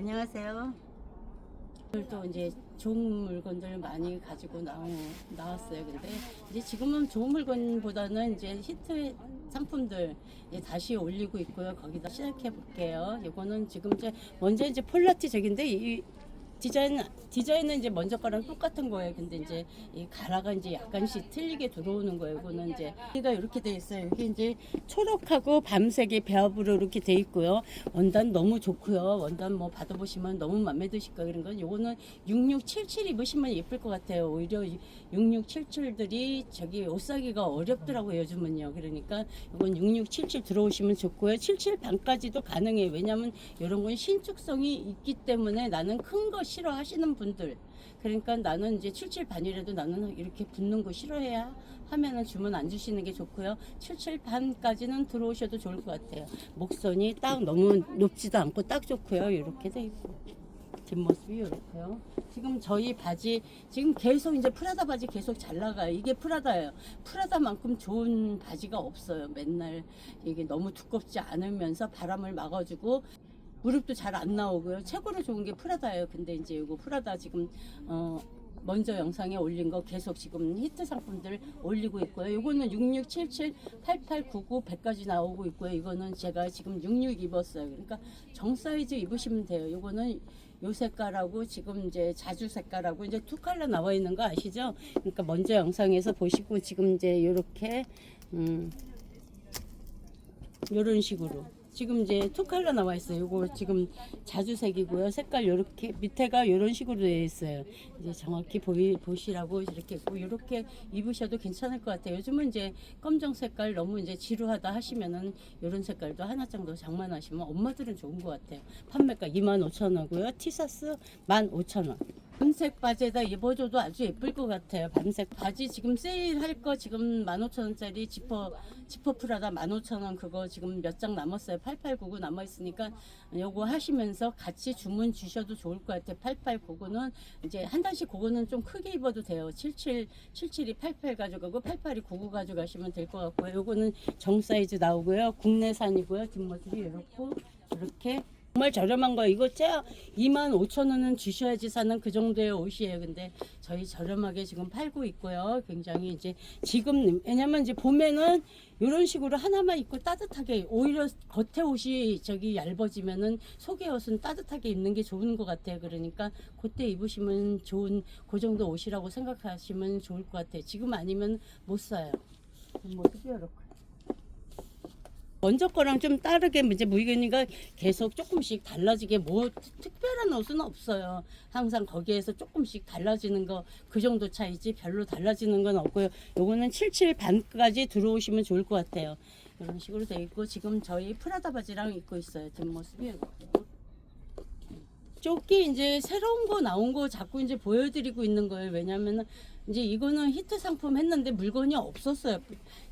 안녕하세요. 오늘도 이제 좋은 물건들 많이 가지고 나오, 나왔어요. 근데 이제 지금은 좋은 물건보다는 이제 히트 상품들 이제 다시 올리고 있고요. 거기다 시작해 볼게요. 이거는 지금 이제 먼저 이제 폴라티 적인데 이 디자인 디자인은 이제 먼저 거랑 똑같은 거예요. 근데 이제 이 가라가 이제 약간씩 틀리게 들어오는 거예요. 이거는 이제 여기가 이렇게 돼 있어요. 여기 이제 초록하고 밤색의 배합으로 이렇게 돼 있고요. 원단 너무 좋고요. 원단 뭐 받아보시면 너무 마음에 드실 거예요. 그런 건 요거는 6677 입으시면 예쁠 것 같아요. 오히려 6677들이 저기 옷 사기가 어렵더라고요. 요즘은요. 그러니까 이건 6677 들어오시면 좋고요. 77 반까지도 가능해요. 왜냐면 이런 건 신축성이 있기 때문에 나는 큰거 싫어하시는 분들 그러니까 나는 이제 77 반이라도 나는 이렇게 붙는 거 싫어해야 하면은 주문 안 주시는 게 좋고요. 77 반까지는 들어오셔도 좋을 것 같아요. 목선이 딱 너무 높지도 않고 딱 좋고요. 이렇게 돼 있고. 뒷모습이 이렇고요. 지금 저희 바지 지금 계속 이제 프라다 바지 계속 잘 나가요. 이게 프라다예요. 프라다만큼 좋은 바지가 없어요. 맨날 이게 너무 두껍지 않으면서 바람을 막아주고 무릎도 잘 안 나오고요. 최고로 좋은 게 프라다예요. 근데 이제 이거 프라다 지금 어 먼저 영상에 올린 거 계속 지금 히트 상품들 올리고 있고요. 이거는 6677, 8899, 100까지 나오고 있고요. 이거는 제가 지금 66 입었어요. 그러니까 정 사이즈 입으시면 돼요. 이거는 요 색깔하고 지금 이제 자주 색깔하고 이제 두 컬러 나와 있는 거 아시죠? 그러니까 먼저 영상에서 보시고 지금 이제 요렇게 음 요런 식으로 지금 이제 투 컬러 나와 있어요. 요거 지금 자주색이고요. 색깔 요렇게 밑에가 요런 식으로 되어 있어요. 이제 정확히 보이, 보시라고 이렇게 있고 이렇게 입으셔도 괜찮을 것 같아요. 요즘은 이제 검정 색깔 너무 이제 지루하다 하시면은 요런 색깔도 하나 정도 장만하시면 엄마들은 좋은 것 같아요. 판매가 25,000원이고요. 티셔츠 15,000원. 밤색 바지에다 입어줘도 아주 예쁠 것 같아요. 밤색 바지 지금 세일할 거 지금 15,000원짜리 지퍼 지퍼 프라다 15,000원 그거 지금 몇 장 남았어요. 8899 남아 있으니까 요거 하시면서 같이 주문 주셔도 좋을 것 같아요. 8899는 이제 한 단씩 그거는 좀 크게 입어도 돼요. 77 77이 88 가져가고 88이 99 가져가시면 될 것 같고요. 요거는 정 사이즈 나오고요. 국내산이고요. 뒷모습이 이렇고 이렇게 정말 저렴한 거 이거 짜 2만 5천 원은 주셔야지 사는 그 정도의 옷이에요. 근데 저희 저렴하게 지금 팔고 있고요. 굉장히 이제 지금 왜냐면 이제 봄에는 이런 식으로 하나만 입고 따뜻하게 오히려 겉에 옷이 저기 얇아지면은 속의 옷은 따뜻하게 입는 게 좋은 것 같아요. 그러니까 그때 입으시면 좋은 그 정도 옷이라고 생각하시면 좋을 것 같아요. 지금 아니면 못 사요. 뭐 이렇게. 먼저 거랑 좀 다르게 이제 무이견이가 계속 조금씩 달라지게 뭐 특별한 옷은 없어요. 항상 거기에서 조금씩 달라지는 거 그 정도 차이지 별로 달라지는 건 없고요. 요거는 77 반까지 들어오시면 좋을 것 같아요. 이런 식으로 돼 있고 지금 저희 프라다 바지랑 입고 있어요. 뒷모습이 이렇게. 조끼 이제 새로운 거 나온 거 자꾸 이제 보여드리고 있는 거예요. 왜냐면은 이제 이거는 히트 상품 했는데 물건이 없었어요.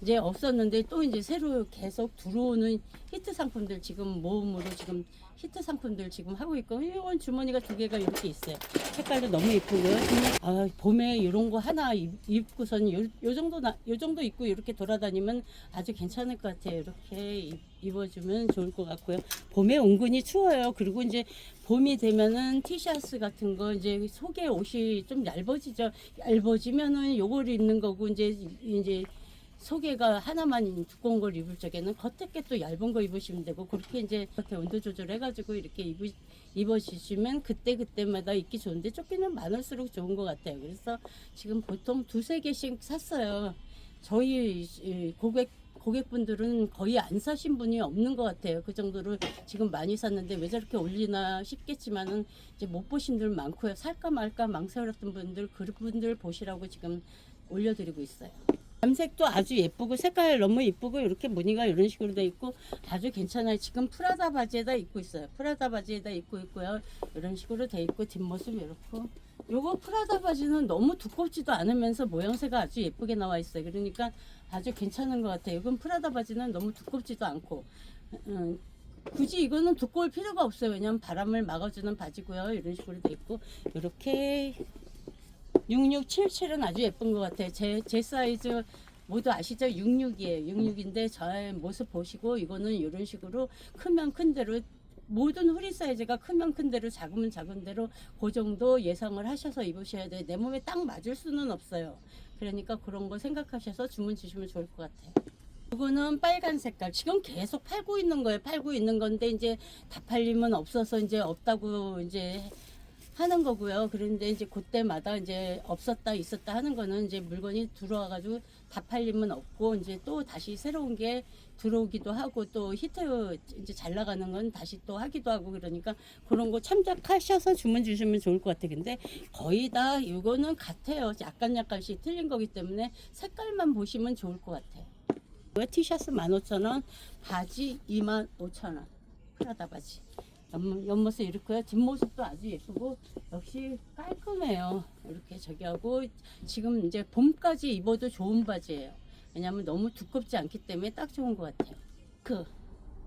이제 없었는데 또 이제 새로 계속 들어오는 히트 상품들 지금 모음으로 지금 히트 상품들 지금 하고 있고 이건 주머니가 두 개가 이렇게 있어요. 색깔도 너무 예쁘고요. 아, 봄에 이런 거 하나 입, 입고선 요, 요 정도 나, 요 정도 입고 이렇게 돌아다니면 아주 괜찮을 것 같아요. 이렇게 입, 입어주면 좋을 것 같고요. 봄에 은근히 추워요. 그리고 이제 봄이 되면은 티셔츠 같은 거 이제 속에 옷이 좀 얇아지죠. 얇아지면은 요걸 입는 거고 이제 이제 속에가 하나만 두꺼운 걸 입을 적에는 겉에 게 또 얇은 거 입으시면 되고 그렇게 이제 겉에 온도 조절해가지고 이렇게 입으, 입어주시면 그때 그때마다 입기 좋은데 조끼는 많을수록 좋은 것 같아요. 그래서 지금 보통 두세 개씩 샀어요. 저희 이 고객 고객분들은 거의 안 사신 분이 없는 것 같아요. 그 정도로 지금 많이 샀는데 왜 저렇게 올리나 싶겠지만은 이제 못 보신 분 많고요. 살까 말까 망설였던 분들 그분들 보시라고 지금 올려드리고 있어요. 밤색도 아주 예쁘고 색깔 너무 예쁘고 이렇게 무늬가 이런 식으로 돼 있고 아주 괜찮아요. 지금 프라다 바지에다 입고 있어요. 프라다 바지에다 입고 있고요. 이런 식으로 돼 있고 뒷모습 이렇고 요거 프라다 바지는 너무 두껍지도 않으면서 모양새가 아주 예쁘게 나와 있어요. 그러니까 아주 괜찮은 것 같아요. 이건 프라다 바지는 너무 두껍지도 않고 음, 굳이 이거는 두꺼울 필요가 없어요. 왜냐면 바람을 막아주는 바지고요. 이런 식으로 돼 있고 이렇게 6677은 아주 예쁜 것 같아요. 제, 제 사이즈 모두 아시죠? 66이에요. 66인데 저의 모습 보시고 이거는 이런 식으로 크면 큰 대로 모든 후리 사이즈가 크면 큰 대로 작으면 작은 대로 그 정도 예상을 하셔서 입으셔야 돼요. 내 몸에 딱 맞을 수는 없어요. 그러니까 그런 거 생각하셔서 주문 주시면 좋을 것 같아요. 이거는 빨간 색깔. 지금 계속 팔고 있는 거예요. 팔고 있는 건데 이제 다 팔리면 없어서 이제 없다고 이제 하는 거고요. 그런데 이제 그때마다 이제 없었다 있었다 하는 거는 이제 물건이 들어와 가지고 다 팔리면 없고 이제 또 다시 새로운 게 들어오기도 하고 또 히트 이제 잘 나가는 건 다시 또 하기도 하고 그러니까 그런 거 참작하셔서 주문 주시면 좋을 것 같아요. 근데 거의 다 이거는 같아요. 약간 약간씩 틀린 거기 때문에 색깔만 보시면 좋을 것 같아요. 이거 티셔츠 15,000원, 바지 25,000원. 프라다 바지. 옆, 옆모습 이렇고요. 뒷모습도 아주 예쁘고 역시 깔끔해요. 이렇게 저기 하고 지금 이제 봄까지 입어도 좋은 바지예요. 왜냐면 너무 두껍지 않기 때문에 딱 좋은 것 같아요. 그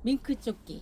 밍크 조끼.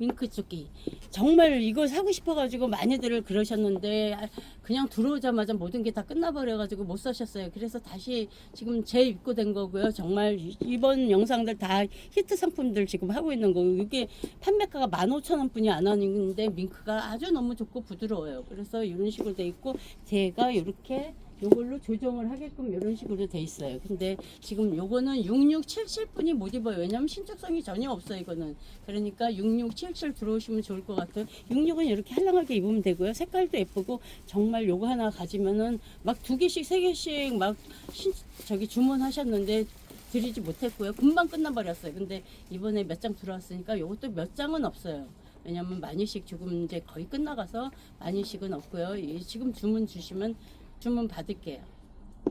밍크 조끼. 정말 이거 사고 싶어가지고 많이들 그러셨는데 아, 그냥 들어오자마자 모든 게 다 끝나버려가지고 못 사셨어요. 그래서 다시 지금 재입고 된 거고요. 정말 이- 이번 영상들 다 히트 상품들 지금 하고 있는 거고 이게 판매가가 15,000원 뿐이 안 하는데 밍크가 아주 너무 좋고 부드러워요. 그래서 이런 식으로 돼 있고 제가 이렇게 요걸로 조정을 하게끔 이런 식으로 돼 있어요. 근데 지금 요거는 6677분이 못 입어요. 왜냐면 신축성이 전혀 없어요, 이거는. 그러니까 6677 들어오시면 좋을 것 같아요. 66은 이렇게 할랑하게 입으면 되고요. 색깔도 예쁘고 정말 요거 하나 가지면은 막 두 개씩 세 개씩 막 신, 저기 주문하셨는데 드리지 못했고요. 금방 끝나버렸어요. 근데 이번에 몇 장 들어왔으니까 요것도 몇 장은 없어요. 왜냐면 많이씩 지금 이제 거의 끝나가서 많이씩은 없고요. 이 지금 주문 주시면 주문 받을게요.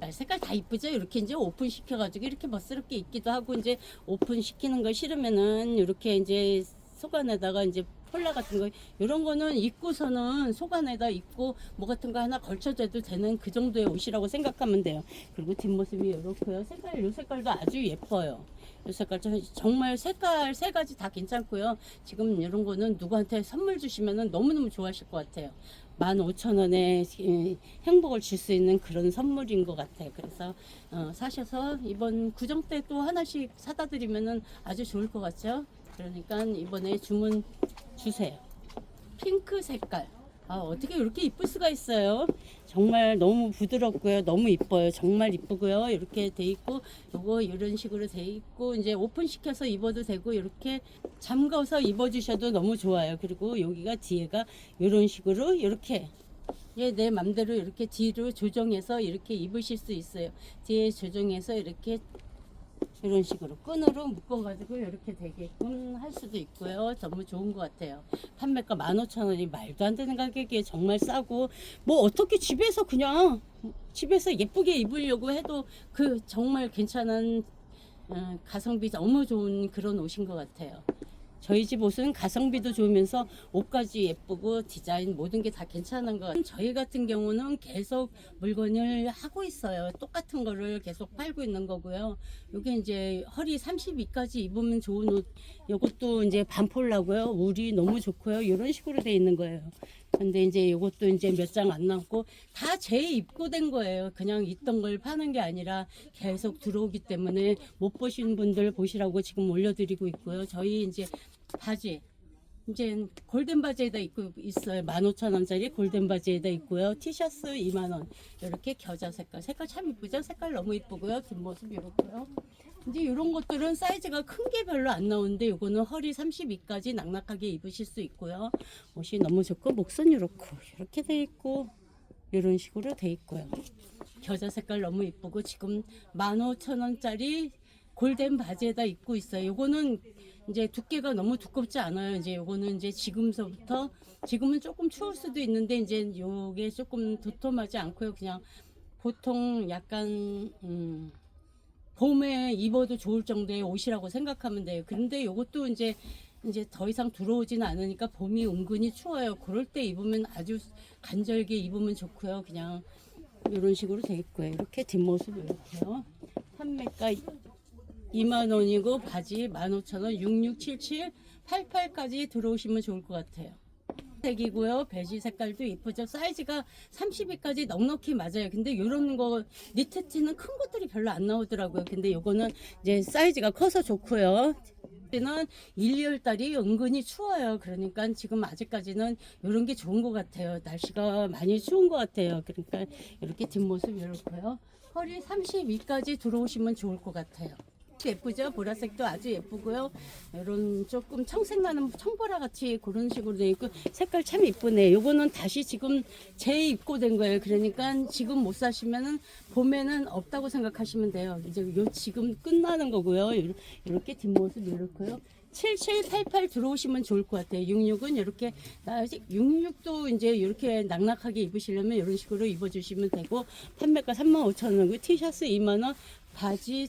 아, 색깔 다 이쁘죠? 이렇게 이제 오픈 시켜가지고 이렇게 멋스럽게 입기도 하고 이제 오픈 시키는 거 싫으면은 이렇게 이제 속 안에다가 이제 폴라 같은 거 이런 거는 입고서는 속 안에다 입고 뭐 같은 거 하나 걸쳐줘도 되는 그 정도의 옷이라고 생각하면 돼요. 그리고 뒷모습이 이렇고요. 색깔 이 색깔도 아주 예뻐요. 이 색깔 저- 정말 색깔 세 가지 다 괜찮고요. 지금 이런 거는 누구한테 선물 주시면은 너무너무 좋아하실 것 같아요. 15,000원의 행복을 줄 수 있는 그런 선물인 것 같아요. 그래서 어, 사셔서 이번 구정 때 또 하나씩 사다 드리면은 아주 좋을 것 같죠? 그러니까 이번에 주문 주세요. 핑크 색깔. 아, 어떻게 이렇게 이쁠 수가 있어요? 정말 너무 부드럽고요. 너무 이뻐요. 정말 이쁘고요. 이렇게 돼 있고, 요거 이런 식으로 돼 있고, 이제 오픈시켜서 입어도 되고, 이렇게 잠가서 입어주셔도 너무 좋아요. 그리고 여기가 뒤에가 이런 식으로, 이렇게. 예, 내 맘대로 이렇게 뒤로 조정해서 이렇게 입으실 수 있어요. 뒤에 조정해서 이렇게 이런 식으로 끈으로 묶어가지고 이렇게 되게끔 할 수도 있고요. 너무 좋은 것 같아요. 판매가 15,000원이 말도 안 되는 가격이에요. 정말 싸고 뭐 어떻게 집에서 그냥 집에서 예쁘게 입으려고 해도 그 정말 괜찮은 어, 가성비 너무 좋은 그런 옷인 것 같아요. 저희 집 옷은 가성비도 좋으면서 옷까지 예쁘고 디자인 모든 게 다 괜찮은 것. 저희 같은 경우는 계속 물건을 하고 있어요. 똑같은 거를 계속 팔고 있는 거고요. 이게 이제 허리 32까지 입으면 좋은 옷. 이것도 이제 반폴라고요. 울이 너무 좋고요. 이런 식으로 돼 있는 거예요. 근데 이제 이것도 이제 몇 장 안 남고 다제 입고된 거예요. 그냥 있던 걸 파는 게 아니라 계속 들어오기 때문에 못 보신 분들 보시라고 지금 올려드리고 있고요. 저희 이제 바지 이제 골덴 바지에다 입고 있어요. 15,000원짜리 골덴 바지에다 있고요. 티셔츠 2만 원. 이렇게 겨자 색깔. 색깔 참 이쁘죠? 색깔 너무 이쁘고요. 뒷모습 이렇고요. 이제 이런 것들은 사이즈가 큰 게 별로 안 나오는데 이거는 허리 32까지 낙낙하게 입으실 수 있고요. 옷이 너무 좋고 목선 이렇고 이렇게 돼 있고 이런 식으로 돼 있고요. 겨자 색깔 너무 이쁘고 지금 15,000원짜리 골덴 바지에다 입고 있어요. 요거는 이제 두께가 너무 두껍지 않아요. 이제 요거는 이제 지금서부터 지금은 조금 추울 수도 있는데 이제 요게 조금 도톰하지 않고요. 그냥 보통 약간 음 봄에 입어도 좋을 정도의 옷이라고 생각하면 돼요. 근데 요것도 이제 이제 더 이상 들어오지는 않으니까 봄이 은근히 추워요. 그럴 때 입으면 아주 간절게 입으면 좋고요. 그냥 이런 식으로 돼 있고요. 이렇게 뒷모습 이렇게요. 판매가 2만 원이고 바지 15,000원 6677 88까지 들어오시면 좋을 것 같아요. 색이고요. 베지 색깔도 이쁘죠. 사이즈가 32까지 넉넉히 맞아요. 근데 이런 거 니트 티는 큰 것들이 별로 안 나오더라고요. 근데 요거는 이제 사이즈가 커서 좋고요. 때는 1, 2월 달이 은근히 추워요. 그러니까 지금 아직까지는 이런 게 좋은 것 같아요. 날씨가 많이 추운 것 같아요. 그러니까 이렇게 뒷모습 이렇고요. 허리 32까지 들어오시면 좋을 것 같아요. 예쁘죠? 보라색도 아주 예쁘고요. 이런 조금 청색 나는 청보라 같이 그런 식으로 돼 있고 색깔 참 이쁘네. 요거는 다시 지금 재입고된 거예요. 그러니까 지금 못 사시면은 봄에는 없다고 생각하시면 돼요. 이제 요 지금 끝나는 거고요. 요- 이렇게 뒷모습 이렇고요. 7788 들어오시면 좋을 것 같아요. 66은 이렇게 아직 66도 이제 이렇게 낙낙하게 입으시려면 이런 식으로 입어주시면 되고 판매가 35,000원이고 티셔츠 2만 원, 바지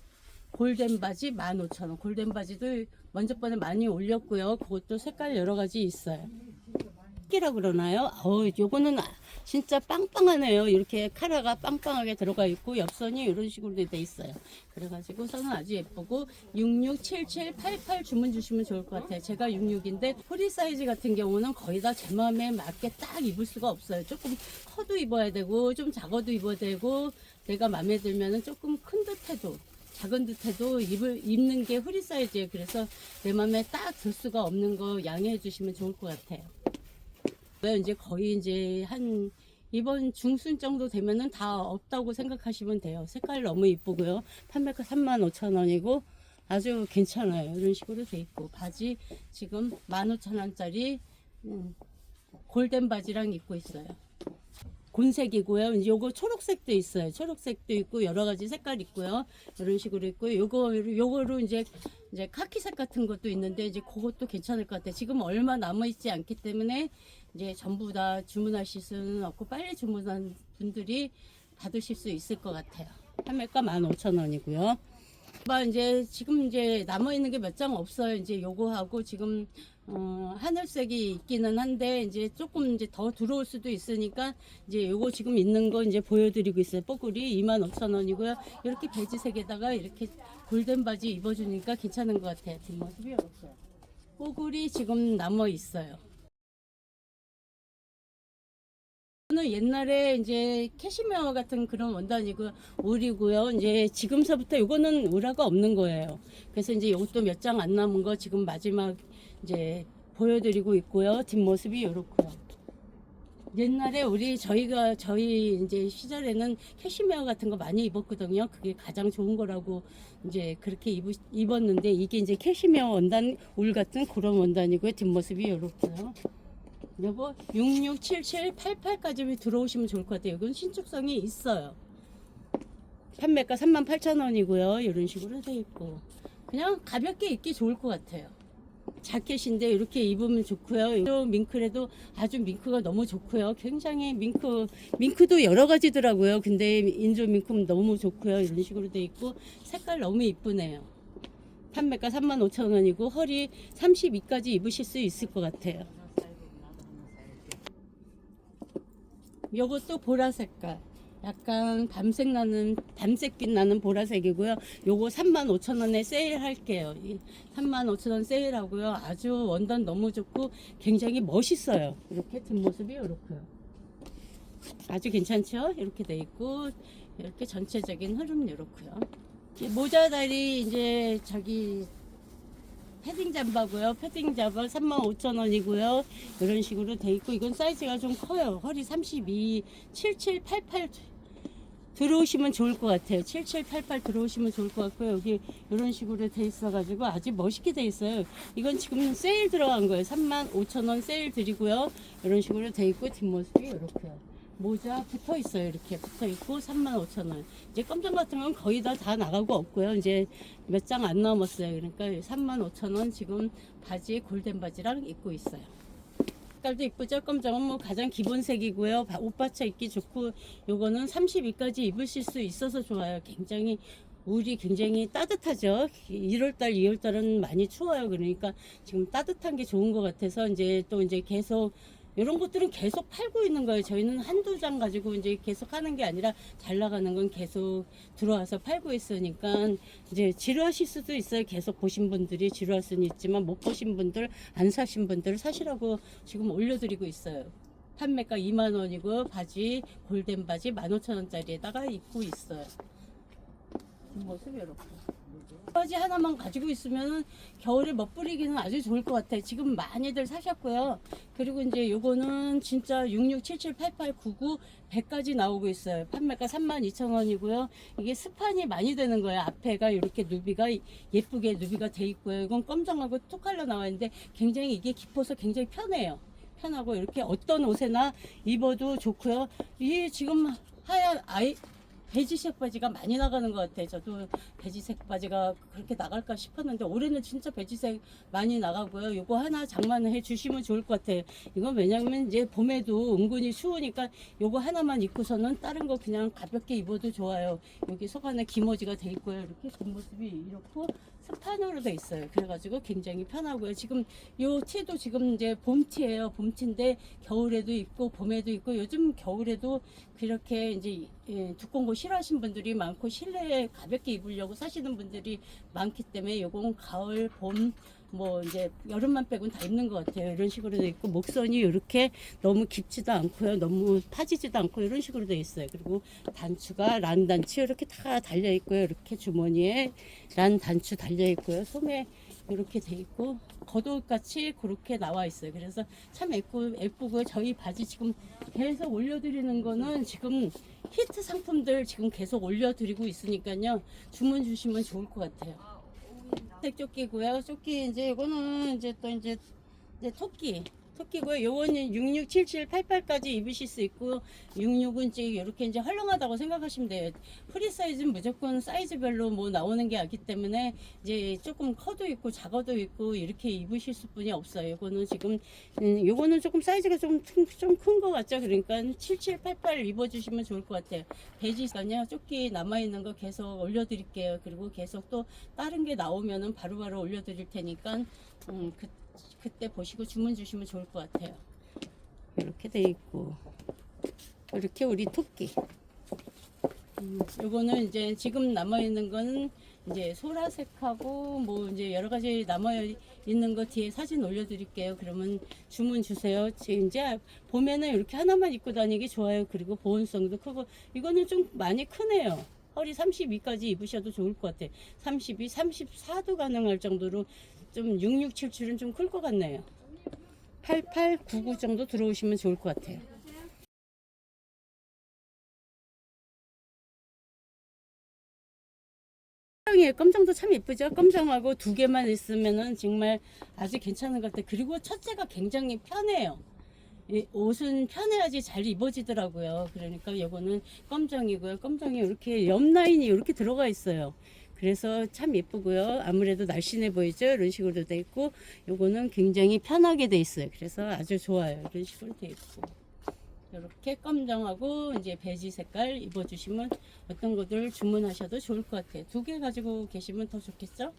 골덴 바지 15,000원. 골덴 바지도 먼저 번에 많이 올렸고요. 그것도 색깔 여러 가지 있어요. 끼라 그러나요? 어우, 요거는 아- 진짜 빵빵하네요. 이렇게 카라가 빵빵하게 들어가 있고 옆선이 이런 식으로 돼 있어요. 그래가지고 선은 아주 예쁘고 667788 주문 주시면 좋을 것 같아요. 제가 66인데 허리 사이즈 같은 경우는 거의 다 제 마음에 맞게 딱 입을 수가 없어요. 조금 커도 입어야 되고 좀 작아도 입어야 되고 내가 마음에 들면은 조금 큰 듯해도 작은 듯해도 입을 입는 게 허리 사이즈예요. 그래서 내 마음에 딱 들 수가 없는 거 양해해 주시면 좋을 것 같아요. 왜 이제 거의 이제 한 이번 중순 정도 되면은 다 없다고 생각하시면 돼요. 색깔 너무 이쁘고요. 판매가 35,000원이고 아주 괜찮아요. 이런 식으로 돼 있고 바지 지금 15,000원짜리 음, 골덴 바지랑 입고 있어요. 곤색이고요. 이제 요거 초록색도 있어요. 초록색도 있고 여러 가지 색깔 있고요. 이런 식으로 있고 요거 요거로 이제 이제 카키색 같은 것도 있는데 이제 그것도 괜찮을 것 같아요. 지금 얼마 남아 있지 않기 때문에 이제 전부 다 주문하실 수는 없고 빨리 주문한 분들이 받으실 수 있을 것 같아요. 판매가 15,000원이고요. 뭐 이제 지금 이제 남아 있는 게 몇 장 없어요. 이제 요거하고 지금 어, 하늘색이 있기는 한데 이제 조금 이제 더 들어올 수도 있으니까 이제 요거 지금 있는 거 이제 보여드리고 있어요. 뽀글이 25,000원이고요. 이렇게 베지색에다가 이렇게 골덴 바지 입어주니까 괜찮은 것 같아요. 뒷모습이 이렇게. 뽀글이 지금 남아 있어요. 이거는 옛날에 이제 캐시미어 같은 그런 원단이고 울이고요. 이제 지금서부터 이거는 울화가 없는 거예요. 그래서 이제 이것도 몇 장 안 남은 거 지금 마지막 이제 보여드리고 있고요. 뒷모습이 이렇고요. 옛날에 우리 저희가 저희 이제 시절에는 캐시미어 같은 거 많이 입었거든요. 그게 가장 좋은 거라고 이제 그렇게 입, 입었는데 이게 이제 캐시미어 원단 울 같은 그런 원단이고요. 뒷모습이 이렇고요. 요거 667788까지 들어오시면 좋을 것 같아요. 이건 신축성이 있어요. 판매가 38,000원이고요. 이런 식으로 돼 있고 그냥 가볍게 입기 좋을 것 같아요. 자켓인데 이렇게 입으면 좋고요. 이 밍크래도 아주 밍크가 너무 좋고요. 굉장히 밍크 밍크도 여러 가지더라고요. 근데 인조 밍크 너무 좋고요. 이런 식으로 돼 있고 색깔 너무 이쁘네요. 판매가 35,000원이고 허리 32까지 입으실 수 있을 것 같아요. 요것도 보라 색깔. 약간 밤색 나는 밤색빛 나는 보라색이고요. 요거 35,000원에 세일할게요. 35,000원 세일하고요. 아주 원단 너무 좋고 굉장히 멋있어요. 이렇게 뒷모습이 이렇고요. 아주 괜찮죠? 이렇게 돼 있고 이렇게 전체적인 흐름 이렇고요. 이 모자다리 이제 저기 패딩 잠바고요. 패딩 잠바 35,000원이고요. 이런 식으로 돼 있고 이건 사이즈가 좀 커요. 허리 32, 77, 88 들어오시면 좋을 것 같아요. 7788 들어오시면 좋을 것 같고요. 여기 이런 식으로 돼 있어가지고 아주 멋있게 돼 있어요. 이건 지금 세일 들어간 거예요. 35,000원 세일 드리고요. 이런 식으로 돼 있고 뒷모습이 이렇게요. 모자 붙어 있어요. 이렇게 붙어 있고 35,000원. 이제 껌장 같은 건 거의 다 다 나가고 없고요. 이제 몇 장 안 남았어요. 그러니까 35,000원 지금 바지 골덴 바지랑 입고 있어요. 색깔도 이쁘죠? 껌장은 뭐 가장 기본색이고요. 바- 옷 받쳐 입기 좋고 요거는 32까지 입으실 수 있어서 좋아요. 굉장히 울이 굉장히 따뜻하죠. 1월달, 2월달은 많이 추워요. 그러니까 지금 따뜻한 게 좋은 것 같아서 이제 또 이제 계속 이런 것들은 계속 팔고 있는 거예요. 저희는 한두 장 가지고 이제 계속 하는 게 아니라 잘 나가는 건 계속 들어와서 팔고 있으니까 이제 지루하실 수도 있어요. 계속 보신 분들이 지루할 수는 있지만 못 보신 분들, 안 사신 분들 사시라고 지금 올려드리고 있어요. 판매가 2만 원이고 바지 골덴 바지 15,000원짜리에다가 입고 있어요. 모습이 이렇게. 바지 하나만 가지고 있으면 겨울에 멋부리기는 아주 좋을 것 같아요. 지금 많이들 사셨고요. 그리고 이제 요거는 진짜 66778899 100까지 나오고 있어요. 판매가 32,000원이고요. 이게 스판이 많이 되는 거예요. 앞에가 이렇게 누비가 예쁘게 누비가 돼 있고요. 이건 검정하고 투칼로 나와 있는데 굉장히 이게 깊어서 굉장히 편해요. 편하고 이렇게 어떤 옷에나 입어도 좋고요. 이 지금 하얀 아이 베지색 바지가 많이 나가는 것 같아요. 저도 베지색 바지가 그렇게 나갈까 싶었는데 올해는 진짜 베지색 많이 나가고요. 이거 하나 장만해 주시면 좋을 것 같아요. 이건 왜냐면 이제 봄에도 은근히 추우니까 요거 하나만 입고서는 다른 거 그냥 가볍게 입어도 좋아요. 여기 속 안에 기모지가 돼 있고요. 이렇게 뒷모습이 이렇고 스판으로 돼 있어요. 그래가지고 굉장히 편하고요. 지금 요 티도 지금 이제 봄티예요. 봄티인데 겨울에도 입고 봄에도 입고 요즘 겨울에도 그렇게 이제 예, 두꺼운 거 싫어하시는 분들이 많고 실내에 가볍게 입으려고 사시는 분들이 많기 때문에 요건 가을 봄 뭐 이제 여름만 빼고는 다 입는 것 같아요. 이런 식으로 돼 있고 목선이 이렇게 너무 깊지도 않고요. 너무 파지지도 않고 이런 식으로 돼 있어요. 그리고 단추가 란 단추 이렇게 다 달려 있고요. 이렇게 주머니에 란 단추 달려 있고요. 소매 이렇게 돼 있고 겉옷같이 그렇게 나와 있어요. 그래서 참 예쁘, 예쁘고 저희 바지 지금 계속 올려드리는 거는 지금 히트 상품들 지금 계속 올려드리고 있으니까요. 주문 주시면 좋을 것 같아요. 색 조끼고요. 조끼 이제 이거는 이제 또 이제 이제 토끼 토끼고요. 요거는 667788까지 입으실 수 있고 66은 이제 이렇게 이제 헐렁하다고 생각하시면 돼요. 프리 사이즈는 무조건 사이즈별로 뭐 나오는 게 아기 때문에 이제 조금 커도 있고 작아도 있고 이렇게 입으실 수뿐이 없어요. 요거는 지금 음, 요거는 조금 사이즈가 좀 좀 큰 것 같죠. 그러니까 7788 입어주시면 좋을 것 같아요. 베지선요 조끼 남아 있는 거 계속 올려드릴게요. 그리고 계속 또 다른 게 나오면은 바로바로 올려드릴 테니까 음, 그, 그때 보시고 주문 주시면 좋을 것 같아요. 이렇게 돼 있고 이렇게 우리 토끼. 음, 요거는 이제 지금 남아 있는 건 이제 소라색하고 뭐 이제 여러 가지 남아 있는 거 뒤에 사진 올려드릴게요. 그러면 주문 주세요. 이제 봄에는 이렇게 하나만 입고 다니기 좋아요. 그리고 보온성도 크고 이거는 좀 많이 크네요. 허리 32까지 입으셔도 좋을 것 같아요. 32, 34도 가능할 정도로 좀 6677은 좀 클 것 같네요. 8899 정도 들어오시면 좋을 것 같아요. 검정이에요. 검정도 참 예쁘죠? 검정하고 두 개만 있으면은 정말 아주 괜찮은 것 같아요. 그리고 첫째가 굉장히 편해요. 이 옷은 편해야지 잘 입어지더라고요. 그러니까 이거는 검정이고요. 검정이 이렇게 옆 라인이 이렇게 들어가 있어요. 그래서 참 예쁘고요. 아무래도 날씬해 보이죠? 이런 식으로 돼 있고, 요거는 굉장히 편하게 돼 있어요. 그래서 아주 좋아요. 이런 식으로 돼 있고. 이렇게 검정하고 이제 베지 색깔 입어주시면 어떤 것들 주문하셔도 좋을 것 같아요. 두 개 가지고 계시면 더 좋겠죠?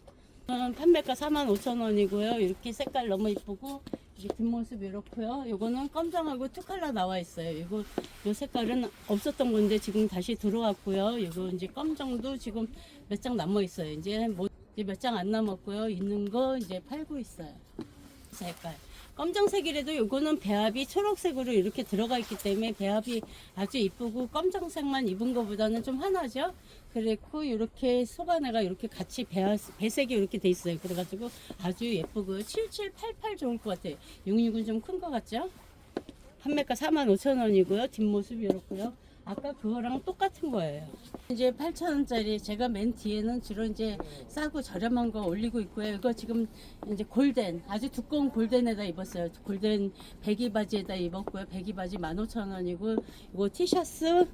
음, 판매가 45,000원이고요. 이렇게 색깔 너무 이쁘고 이게 뒷모습 이렇고요. 요거는 검정하고 투 컬러 나와 있어요. 이거 요 색깔은 없었던 건데 지금 다시 들어왔고요. 이거 이제 검정도 지금 몇 장 남아 있어요. 이제 뭐몇장 안 남았고요. 있는 거 이제 팔고 있어요. 색깔. 검정색이라도 요거는 배합이 초록색으로 이렇게 들어가 있기 때문에 배합이 아주 이쁘고 검정색만 입은 것보다는 좀 환하죠. 그리고 이렇게 속안에가 이렇게 같이 배, 배색이 이렇게 돼 있어요. 그래가지고 아주 예쁘고 7788 좋을 것 같아요. 66은 좀 큰 것 같죠? 판매가 45,000원이고요. 뒷모습이 이렇고요. 아까 그거랑 똑같은 거예요. 이제 8,000원짜리 제가 맨 뒤에는 주로 이제 싸고 저렴한 거 올리고 있고요. 이거 지금 이제 골덴 아주 두꺼운 골덴에다 입었어요. 골덴 배기 바지에다 입었고요. 배기 바지 15,000원이고 이거 티셔츠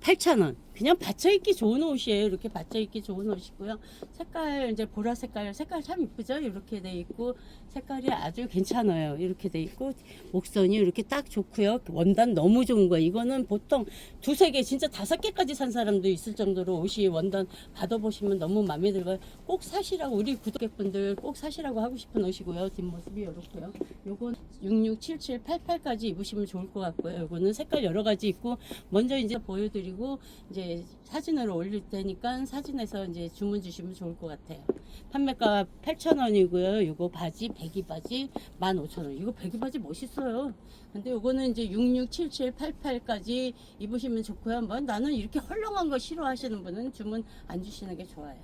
8,000원. 그냥 받쳐 입기 좋은 옷이에요. 이렇게 받쳐 입기 좋은 옷이고요. 색깔 이제 보라 색깔 색깔 참 이쁘죠? 이렇게 돼 있고 색깔이 아주 괜찮아요. 이렇게 돼 있고 목선이 이렇게 딱 좋고요. 원단 너무 좋은 거예요. 이거는 보통 두세 개 진짜 다섯 개까지 산 사람도 있을 정도로 옷이 원단 받아보시면 너무 마음에 들어요. 꼭 사시라고 우리 구독객분들 꼭 사시라고 하고 싶은 옷이고요. 뒷모습이 이렇고요. 요건 667788까지 입으시면 좋을 것 같고요. 요거는 색깔 여러 가지 있고 먼저 이제 보여 보여드리고 이제 사진을 올릴 테니까 사진에서 이제 주문 주시면 좋을 것 같아요. 판매가 8,000원이고요. 이거 바지 배기 바지 15,000원. 이거 배기 바지 멋있어요. 근데 이거는 이제 667788까지 입으시면 좋고요. 뭐 나는 이렇게 헐렁한 거 싫어하시는 분은 주문 안 주시는 게 좋아요.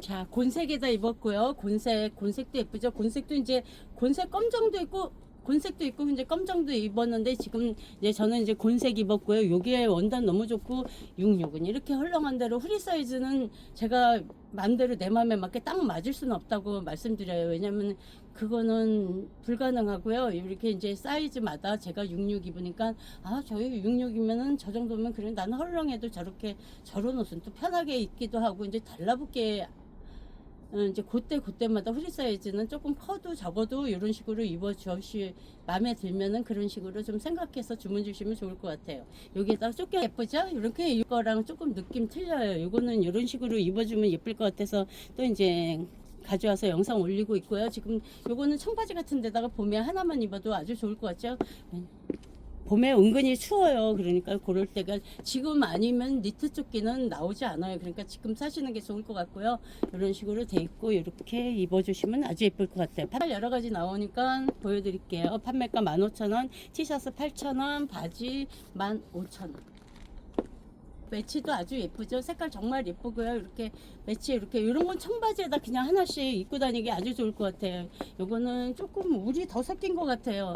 자, 곤색에다 입었고요. 곤색, 곤색도 예쁘죠? 곤색도 이제 곤색 검정도 있고 곤색도 있고 이제 검정도 입었는데 지금 이제 저는 이제 곤색 입었고요. 여기에 원단 너무 좋고 66은 이렇게 헐렁한 대로 프리 사이즈는 제가 마음대로 내 마음에 맞게 딱 맞을 수는 없다고 말씀드려요. 왜냐면 그거는 불가능하고요. 이렇게 이제 사이즈마다 제가 66 입으니까 아, 저희 66이면은 저 정도면 그래 나는 헐렁해도 저렇게 저런 옷은 또 편하게 입기도 하고 이제 달라붙게 어, 이제 그때 그때마다 프리 사이즈는 조금 커도 적어도 이런 식으로 입어 주시 마음에 들면은 그런 식으로 좀 생각해서 주문 주시면 좋을 것 같아요. 여기에다가 조금 예쁘죠? 이렇게 이거랑 조금 느낌 틀려요. 이거는 이런 식으로 입어주면 예쁠 것 같아서 또 이제 가져와서 영상 올리고 있고요. 지금 요거는 청바지 같은 데다가 봄에 하나만 입어도 아주 좋을 것 같죠? 봄에 은근히 추워요. 그러니까 그럴 때가 지금 아니면 니트 조끼는 나오지 않아요. 그러니까 지금 사시는 게 좋을 것 같고요. 이런 식으로 돼 있고 이렇게 입어주시면 아주 예쁠 것 같아요. 팔 여러 가지 나오니까 보여드릴게요. 판매가 15,000원, 티셔츠 8,000원, 바지 15,000원. 매치도 아주 예쁘죠. 색깔 정말 예쁘고요. 이렇게 매치 이렇게 이런 건 청바지에다 그냥 하나씩 입고 다니기 아주 좋을 것 같아요. 요거는 조금 울이 더 섞인 것 같아요.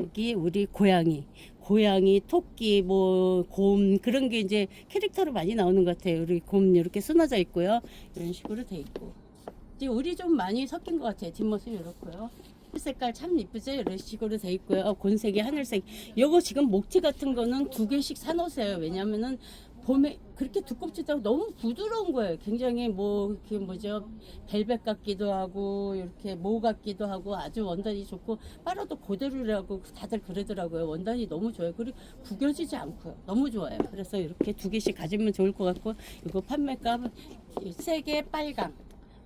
여기 우리 고양이, 고양이, 토끼, 뭐 곰 그런 게 이제 캐릭터로 많이 나오는 것 같아요. 우리 곰 이렇게 쓰너져 있고요. 이런 식으로 돼 있고. 이제 울이 좀 많이 섞인 것 같아요. 뒷모습이 이렇고요. 색깔 참 이쁘죠? 이런 식으로 돼 있고요. 어, 곤색이 하늘색. 요거 지금 목티 같은 거는 두 개씩 사놓으세요. 왜냐면은 봄에 그렇게 두껍지도 않고 너무 부드러운 거예요. 굉장히 뭐, 그 뭐죠. 벨벳 같기도 하고, 이렇게 모 같기도 하고, 아주 원단이 좋고, 빨아도 그대로라고 다들 그러더라고요. 원단이 너무 좋아요. 그리고 구겨지지 않고요. 너무 좋아요. 그래서 이렇게 두 개씩 가지면 좋을 것 같고, 이거 판매가 세개 빨강.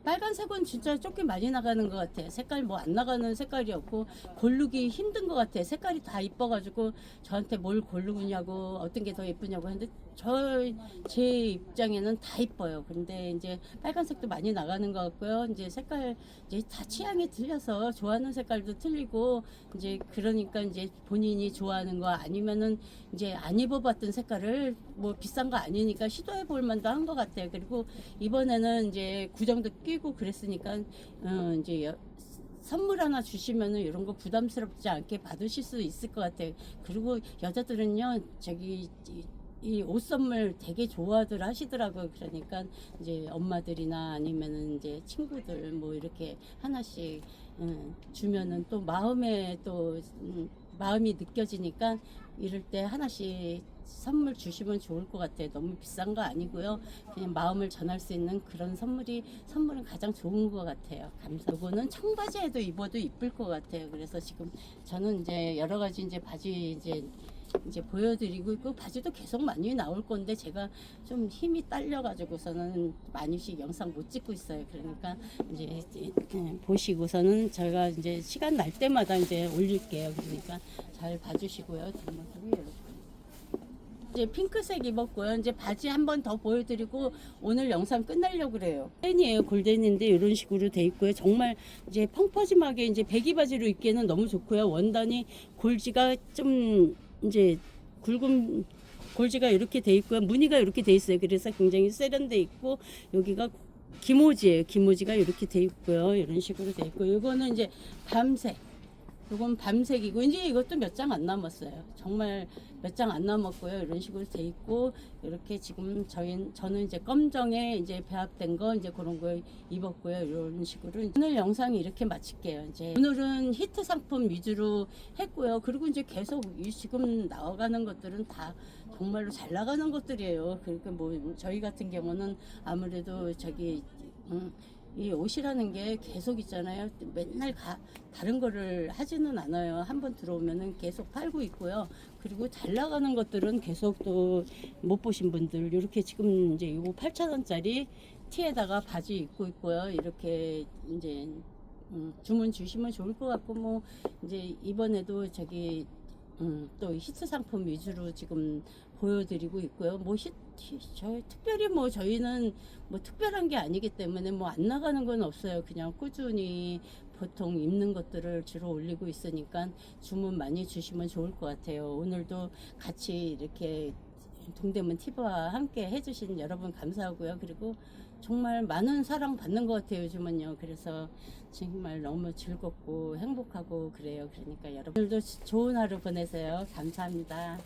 빨간색은 진짜 조금 많이 나가는 것 같아. 색깔 뭐 안 나가는 색깔이었고 고르기 힘든 것 같아. 색깔이 다 이뻐가지고 저한테 뭘 고르냐고 어떤 게 더 예쁘냐고 했는데 저 제 입장에는 다 이뻐요. 근데 이제 빨간색도 많이 나가는 것 같고요. 이제 색깔 이제 다 취향이 틀려서 좋아하는 색깔도 틀리고 이제 그러니까 이제 본인이 좋아하는 거 아니면은 이제 안 입어봤던 색깔을 뭐 비싼 거 아니니까 시도해 볼 만도 한 것 같아요. 그리고 이번에는 이제 구정도 끼고 그랬으니까 어 이제 여- 선물 하나 주시면은 이런 거 부담스럽지 않게 받으실 수 있을 것 같아요. 그리고 여자들은요, 저기 이 옷 선물 되게 좋아들 하시더라고요. 그러니까 이제 엄마들이나 아니면은 이제 친구들 뭐 이렇게 하나씩 음, 주면은 또 마음에 또 음, 마음이 느껴지니까 이럴 때 하나씩 선물 주시면 좋을 것 같아요. 너무 비싼 거 아니고요. 그냥 마음을 전할 수 있는 그런 선물이 선물은 가장 좋은 것 같아요. 감사. 이거는 청바지에도 입어도 이쁠 것 같아요. 그래서 지금 저는 이제 여러 가지 이제 바지 이제 이제 보여드리고 있고 바지도 계속 많이 나올 건데 제가 좀 힘이 딸려가지고서는 많이씩 영상 못 찍고 있어요. 그러니까 이제 예, 보시고서는 제가 이제 시간 날 때마다 이제 올릴게요. 그러니까 잘 봐주시고요. 뒷모습이 이제 핑크색 입었고요. 이제 바지 한 번 더 보여드리고 오늘 영상 끝내려고 그래요. 팬이에요. 골덴인데 이런 식으로 돼 있고요. 정말 이제 펑퍼짐하게 이제 배기 바지로 입기에는 너무 좋고요. 원단이 골지가 좀 이제 굵은 골지가 이렇게 돼 있고요. 무늬가 이렇게 돼 있어요. 그래서 굉장히 세련돼 있고 여기가 기모지예요. 기모지가 이렇게 돼 있고요. 이런 식으로 돼 있고 이거는 이제 밤색. 이건 밤색이고 이제 이것도 몇 장 안 남았어요. 정말 몇 장 안 남았고요. 이런 식으로 돼 있고 이렇게 지금 저희 저는 이제 검정에 이제 배합된 거 이제 그런 거 입었고요. 이런 식으로 오늘 영상 이렇게 마칠게요. 이제 오늘은 히트 상품 위주로 했고요. 그리고 이제 계속 이 지금 나와가는 것들은 다 정말로 잘 나가는 것들이에요. 그러니까 뭐 저희 같은 경우는 아무래도 저기 음, 이 옷이라는 게 계속 있잖아요. 맨날 가, 다른 거를 하지는 않아요. 한번 들어오면은 계속 팔고 있고요. 그리고 잘 나가는 것들은 계속 또 못 보신 분들 이렇게 지금 이제 이거 8,000원짜리 티에다가 바지 입고 있고요. 이렇게 이제 음, 주문 주시면 좋을 것 같고 뭐 이제 이번에도 저기 음, 또 히트 상품 위주로 지금 보여드리고 있고요. 뭐 히, 히- 저희 특별히 뭐 저희는 뭐 특별한 게 아니기 때문에 뭐 안 나가는 건 없어요. 그냥 꾸준히 보통 입는 것들을 주로 올리고 있으니까 주문 많이 주시면 좋을 것 같아요. 오늘도 같이 이렇게 동대문 티브와 함께 해주신 여러분 감사하고요. 그리고 정말 많은 사랑 받는 것 같아요 요즘은요. 그래서 정말 너무 즐겁고 행복하고 그래요. 그러니까 여러분들도 좋은 하루 보내세요. 감사합니다.